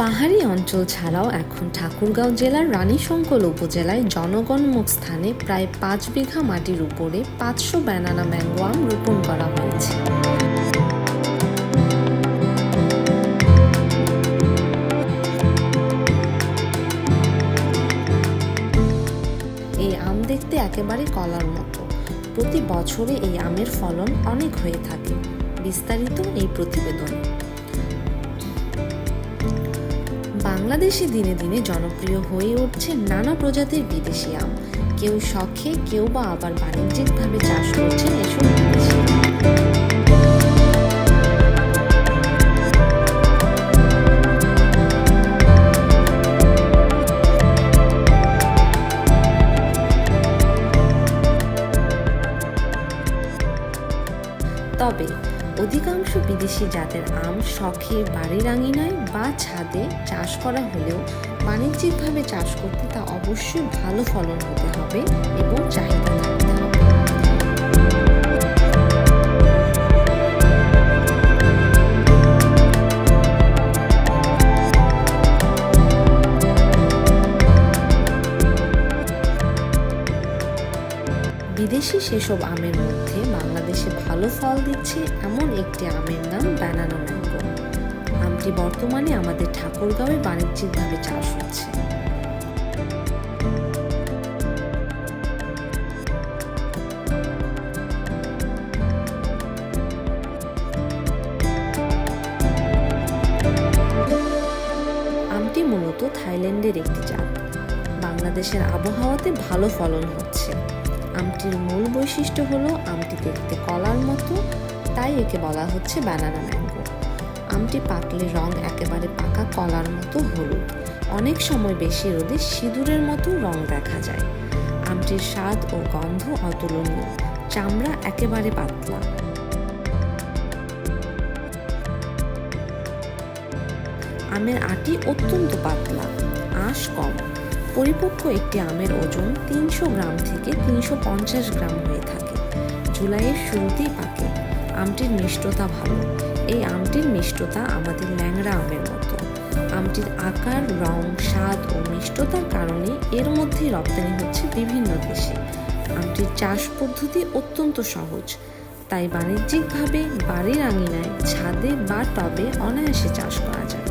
পাহাড়ি অঞ্চল ছাড়াও এখন ঠাকুরগাঁও জেলার রানীশঙ্কল উপজেলায় জনগণমুখ স্থানে প্রায় পাঁচ বিঘা মাটির উপরে পাঁচশো ব্যানানা ম্যাঙ্গো আম রোপণ করা হয়েছে। এই আম দেখতে একেবারে কলার মতো। প্রতি বছরে এই আমের ফলন অনেক হয়ে থাকে। বিস্তারিত এই প্রতিবেদনে। বাংলাদেশে দিনে দিনে জনপ্রিয় হয়ে উঠছে নানা প্রজাতির বিদেশি আম। কেউ শখে, কেউ বা আবার বাণিজ্যিকভাবে চাষ করছেন এসব বিদেশি তবে অধিকাংশ বিদেশি জাতের আম শখে বাড়ির আঙিনায় বা ছাদে চাষ করা হলেও বাণিজ্যিকভাবে চাষ করতে তা অবশ্যই ভালো ফলন হতে হবে এবং চাহিদা থাকতে হবে। বিদেশি সেসব আমের মধ্যে বাংলাদেশে ভালো ফল দিচ্ছে এমন একটি আমের নাম ব্যানানা ম্যাঙ্গো। আমটি বর্তমানে আমাদের ঠাকুরগাঁওয়ে বাণিজ্যিকভাবে চাষ হচ্ছে। আমটি মূলত থাইল্যান্ডের একটি জাত। বাংলাদেশের আবহাওয়াতে ভালো ফলন হচ্ছে। আমটির মূল বৈশিষ্ট্য হলো আমটি দেখতে কলার মতো, তাই একে বলা হচ্ছে ব্যানানা ম্যাঙ্গো আমটি পাকলে রং একেবারে পাকা কলার মতো হলুদ। অনেক সময় বেশি রোদে সিঁদুরের মতো রং দেখা যায়। আমটির স্বাদ ও গন্ধ অতুলনীয়। চামড়া একেবারে পাতলা। আমের আটি অত্যন্ত পাতলা, আঁশ কম। পরিপক্ক একটি আমের ওজন তিনশো গ্রাম থেকে তিনশো পঞ্চাশ গ্রাম হয়ে থাকে। জুলাইয়ের শুরুতেই পাকে। আমটির মিষ্টতা ভালো। এই আমটির মিষ্টতা আমাদের ল্যাংড়া আমের মতো। আমটির আকার, রং, স্বাদ ও মিষ্টতার কারণে এর মধ্যেই রপ্তানি হচ্ছে বিভিন্ন দেশে। আমটির চাষ পদ্ধতি অত্যন্ত সহজ। তাই বাণিজ্যিকভাবে বাড়ির আঙিনায়, ছাদে বা টবে অনায়াসে চাষ করা যায়।